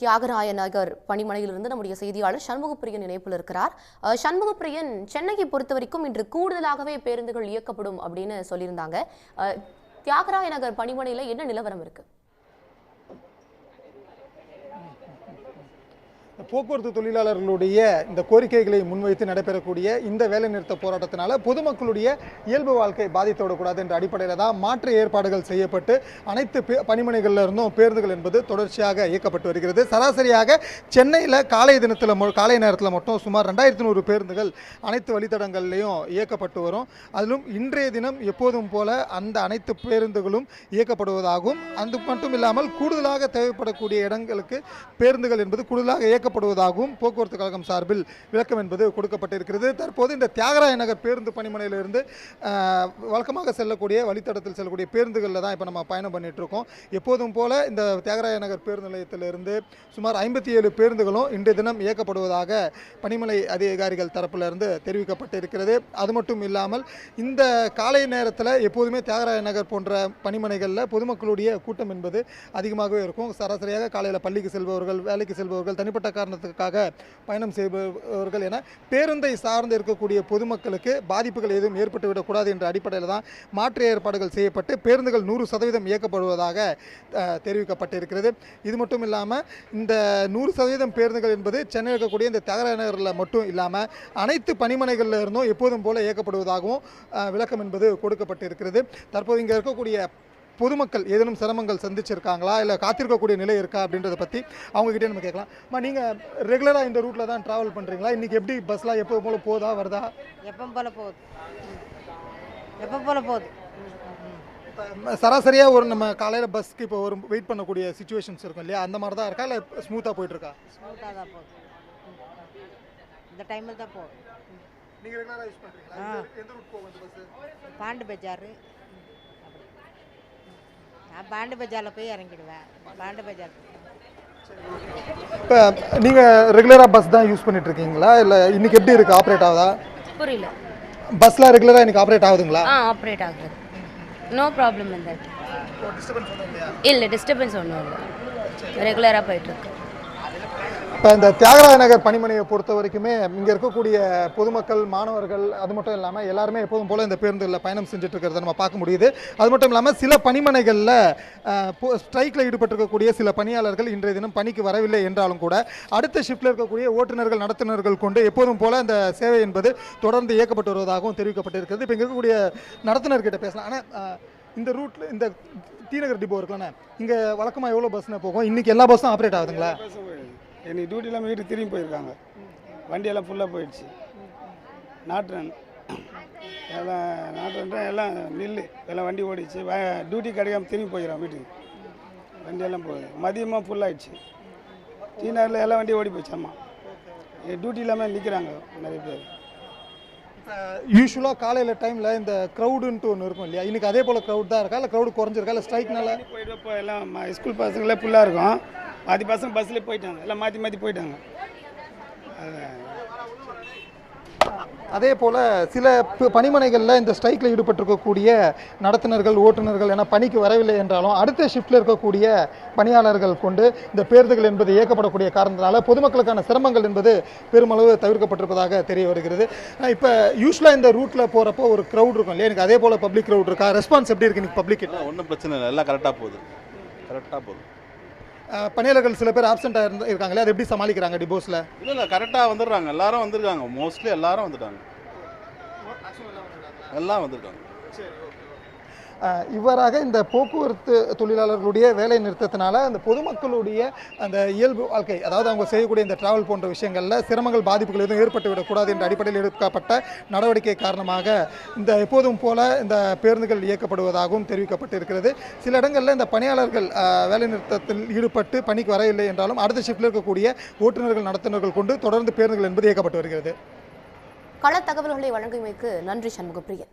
தியாகராய நகர் பணிமனையிலிருந்து நம்முடைய செய்தியாளர் சண்முகப்பிரியன் இணைப்பில் இருக்கிறார். அஹ், சண்முகப்பிரியன் சென்னையை பொறுத்த வரைக்கும் இன்று கூடுதலாகவே பேருந்துகள் இயக்கப்படும் அப்படின்னு சொல்லியிருந்தாங்க. அஹ், தியாகராய நகர் பணிமனையில என்ன நிலவரம் இருக்கு? போக்குவரத்து தொழிலாளர்களுடைய இந்த கோரிக்கைகளை முன்வைத்து நடைபெறக்கூடிய இந்த வேலைநிறுத்த போராட்டத்தினால பொதுமக்களுடைய இயல்பு வாழ்க்கை பாதித்துவிடக்கூடாது என்ற அடிப்படையில் தான் மாற்று ஏற்பாடுகள் செய்யப்பட்டு அனைத்து பே- இருந்தும் பேருந்துகள் என்பது தொடர்ச்சியாக இயக்கப்பட்டு வருகிறது. சராசரியாக சென்னையில் காலை தினத்தில் காலை நேரத்தில் மட்டும் சுமார் ரெண்டாயிரத்தி நூறு பேருந்துகள் அனைத்து வழித்தடங்கள்லையும் இயக்கப்பட்டு வரும். அதிலும் இன்றைய தினம் எப்போதும் போல அந்த அனைத்து பேருந்துகளும் இயக்கப்படுவதாகவும் அது மட்டும் இல்லாமல் கூடுதலாக தேவைப்படக்கூடிய இடங்களுக்கு பேருந்துகள் என்பது கூடுதலாக இயக்கப்படுவதாகவும் போக்குவரத்து கழகம் சார்பில் விளக்கம் என்பது கொடுக்கப்பட்டிருக்கிறது. தற்போது இந்த தியாகராய நகர் பேருந்து பணிமனையிலிருந்து வழக்கமாக செல்லக்கூடிய வழித்தடத்தில் செல்லக்கூடிய பேருந்துகளில் தான் இப்போ நம்ம பயணம் பண்ணிகிட்ருக்கோம் எப்போதும் போல இந்த தியாகராய நகர் பேருந்து நிலையத்திலிருந்து சுமார் ஐம்பத்தி ஏழு பேருந்துகளும் இன்றைய தினம் இயக்கப்படுவதாக பணிமனை அதிகாரிகள் தரப்பிலிருந்து தெரிவிக்கப்பட்டிருக்கிறது. அது மட்டும் இல்லாமல் இந்த காலை நேரத்தில் எப்போதுமே தியாகராய நகர் போன்ற பணிமனைகளில் பொதுமக்களுடைய கூட்டம் என்பது அதிகமாகவே இருக்கும். சராசரியாக காலையில் பள்ளிக்கு செல்பவர்கள் வேலைக்கு செல்பவர்கள் தனிப்பட்ட காரணத்துக்காக பயணம் செய்பவர்கள் என பேருந்தை சார்ந்து இருக்கக்கூடிய பொதுமக்களுக்கு பாதிப்புகள் எதுவும் ஏற்பட்டுவிடக்கூடாது என்ற அடிப்படையில் தான் மாற்று ஏற்பாடுகள் செய்யப்பட்டு பேருந்துகள் நூறு சதவீதம் இயக்கப்படுவதாக தெரிவிக்கப்பட்டிருக்கிறது. இது மட்டும் இல்லாமல் இந்த நூறு சதவீதம் பேருந்துகள் என்பது சென்னையில் இருக்கக்கூடிய இந்த தியாகராய நகரில் மட்டும் இல்லாமல் அனைத்து பணிமனைகளில் இருந்தும் எப்போதும் போல இயக்கப்படுவதாகவும் விளக்கம் என்பது கொடுக்கப்பட்டிருக்கிறது. தற்போது இங்கே இருக்கக்கூடிய பொதுமக்கள் ஏதேனும் சிரமங்கள் சந்திச்சிருக்காங்களா? இல்லை காத்திருக்கக்கூடிய நிலை இருக்கா? அப்படின்றத பற்றி அவங்ககிட்டே நம்ம கேட்கலாம். அம்மா நீங்கள் ரெகுலராக இந்த ரூட்டில் தான் ட்ராவல் பண்ணுறீங்களா இன்றைக்கி எப்படி பஸ்லாம் எப்போ போல போதா வருதா? எப்போ போல போகுது? எப்போ போல போகுது? சராசரியாக ஒரு நம்ம காலையில் பஸ்க்கு இப்போ ஒரு வெயிட் பண்ணக்கூடிய சுச்சுவேஷன்ஸ் இருக்கும் இல்லையா? அந்த மாதிரி தான் இருக்கா? இல்லை ஸ்மூத்தாக போயிட்டுருக்கா ஸ்மூத்தாக தான் போகுது. இந்த டைமில் தான் போகுது. நீங்கள் ரெகுலராக யூஸ் பண்ணுறீங்களா ஆ. எந்த ரூட் போகும் பாண்டு பஜாரு. நான் பாண்டு பஜாரில் போய் இறங்கிடுவேன். பாண்டு பஜார். இப்போ நீங்கள் ரெகுலராக பஸ் தான் யூஸ் பண்ணிட்டு இருக்கீங்களா? இல்லை இன்னைக்கு எப்படி இருக்குது ஆப்ரேட் ஆகுதா? புரியல. பஸ்லாம் ரெகுலராக இன்னைக்கு ஆப்ரேட் ஆகுதுங்களா? ஆ ஆப்ரேட் ஆகுது. நோ ப்ராப்ளம் இந்த. இல்லை டிஸ்டர்பன்ஸ் ஒன்றும் இல்லை. ரெகுலராக போயிட்டுருக்கு இப்போ இந்த தியாகராய நகர் பணிமனையை பொறுத்த வரைக்குமே இங்கே இருக்கக்கூடிய பொதுமக்கள் மாணவர்கள் அது மட்டும் இல்லாமல் எல்லாருமே எப்போதும் போல் இந்த பேருந்துகளில் பயணம் செஞ்சுட்டு இருக்கிறத நம்ம பார்க்க முடியுது. அது மட்டும் இல்லாமல் சில பணிமனைகளில் ஸ்ட்ரைக்கில் ஈடுபட்டிருக்கக்கூடிய சில பணியாளர்கள் இன்றைய தினம் பணிக்கு வரவில்லை என்றாலும் கூட அடுத்த ஷிஃப்டில் இருக்கக்கூடிய ஓட்டுநர்கள் நடத்துனர்கள் கொண்டு எப்போதும் போல் அந்த சேவை என்பது தொடர்ந்து இயக்கப்பட்டு வருவதாகவும் தெரிவிக்கப்பட்டிருக்கிறது. இப்போ இங்கே இருக்கக்கூடிய நடத்துனர்கிட்ட பேசலாம். ஆனால் இந்த ரூட்டில் இந்த டி டிப்போ இருக்குல்லண்ணே இங்கே வழக்கமாக எவ்வளோ பஸ்ஸுன்னு போகும்? இன்றைக்கி எல்லா பஸ்ஸும் ஆப்ரேட் ஆகுதுங்களா? போயிடுது இன்னைக்கு டியூட்டிலாம் வீட்டுக்கு திரும்பி போயிருக்காங்க. வண்டியெல்லாம் ஃபுல்லாக போயிடுச்சு. நாட்ரன் எல்லாம் நாட்ரன் எல்லாம் நில்லு. எல்லாம் வண்டி ஓடிச்சு வ டியூட்டி கிடைக்காம திரும்பி போயிடறான் வீட்டுக்கு. வண்டியெல்லாம் போகுது மதியமாக ஃபுல்லாகிடுச்சு டீ நகரில் எல்லாம் வண்டியும் ஓடி போச்சு ஆமாம் டியூட்டி இல்லாமல் நிற்கிறாங்க நிறைய பேர். யூஸ்வலாக காலையில் டைமில் இந்த க்ரௌடுன்ட்டு ஒன்று இருக்கும் இல்லையா? இன்னைக்கு அதே போல் க்ரௌட் தான் இருக்கா? இல்லை க்ரௌடு குறைஞ்சிருக்கா? இல்லை ஸ்ட்ரைக்னால போயிட்டு எல்லாம் ஸ்கூல் பசங்களே ஃபுல்லாக இருக்கும். பாதி பசங்க பஸ்ஸில் போயிட்டாங்க. எல்லாம் மாற்றி மாற்றி போயிட்டாங்க. அதே போல் சில பணிமனைகளில் இந்த ஸ்ட்ரைக்கில் ஈடுபட்டிருக்கக்கூடிய நடத்துனர்கள் ஓட்டுநர்கள் என பணிக்கு வரவில்லை என்றாலும் அடுத்த ஷிஃப்ட்டில் இருக்கக்கூடிய பணியாளர்கள் கொண்டு இந்த பேருந்துகள் என்பது இயக்கப்படக்கூடிய காரணத்தினால பொதுமக்களுக்கான சிரமங்கள் என்பது பெருமளவு தவிர்க்கப்பட்டிருப்பதாக தெரிய வருகிறது. இப்போ யூஸ்வலாக இந்த ரூட்டில் போகிறப்போ ஒரு க்ரௌட் இருக்கும் இல்லையா? எனக்கு அதே போல் பப்ளிக் க்ரௌட் இருக்கா? ரெஸ்பான்ஸ் எப்படி இருக்கு இன்னைக்கு பப்ளிக் ஒன்றும் பிரச்சனை இல்லை. எல்லாம் கரெக்டாக போகுது. கரெக்டாக போகுது. பணியாளர்கள் சில பேர் ஆப்சென்ட்டாக இருந்து இருக்காங்களே அதை எப்படி சமாளிக்கிறாங்க டிபோஸில் இல்லை இல்லை கரெக்டாக வந்துடுறாங்க. எல்லாரும் வந்திருக்காங்க. மோஸ்ட்லி எல்லாரும் வந்துட்டாங்க. எல்லாம் வந்திருக்காங்க. அஹ் இவ்வாறாக இந்த போக்குவரத்து தொழிலாளர்களுடைய வேலை நிறுத்தத்தினால அந்த பொதுமக்களுடைய அந்த இயல்பு வாழ்க்கை அதாவது அவங்க செய்யக்கூடிய இந்த டிராவல் போன்ற விஷயங்களில் சிரமங்கள் பாதிப்புகள் எதுவும் ஏற்பட்டுவிடக்கூடாது என்ற அடிப்படையில் எடுக்கப்பட்ட நடவடிக்கை காரணமாக இந்த எப்போதும் போல இந்த பேருந்துகள் இயக்கப்படுவதாகவும் தெரிவிக்கப்பட்டிருக்கிறது. சில இடங்களில் இந்த பணியாளர்கள் வேலை நிறுத்தத்தில் ஈடுபட்டு பணிக்கு வரவில்லை என்றாலும் அடுத்த ஷிஃப்ட்டில் இருக்கக்கூடிய ஓட்டுநர்கள் நடத்துனர்கள் கொண்டு தொடர்ந்து பேருந்துகள் என்பது இயக்கப்பட்டு வருகிறது. கள தகவல்களை வழங்கியமைக்கு நன்றி சண்முகப்பிரியன்.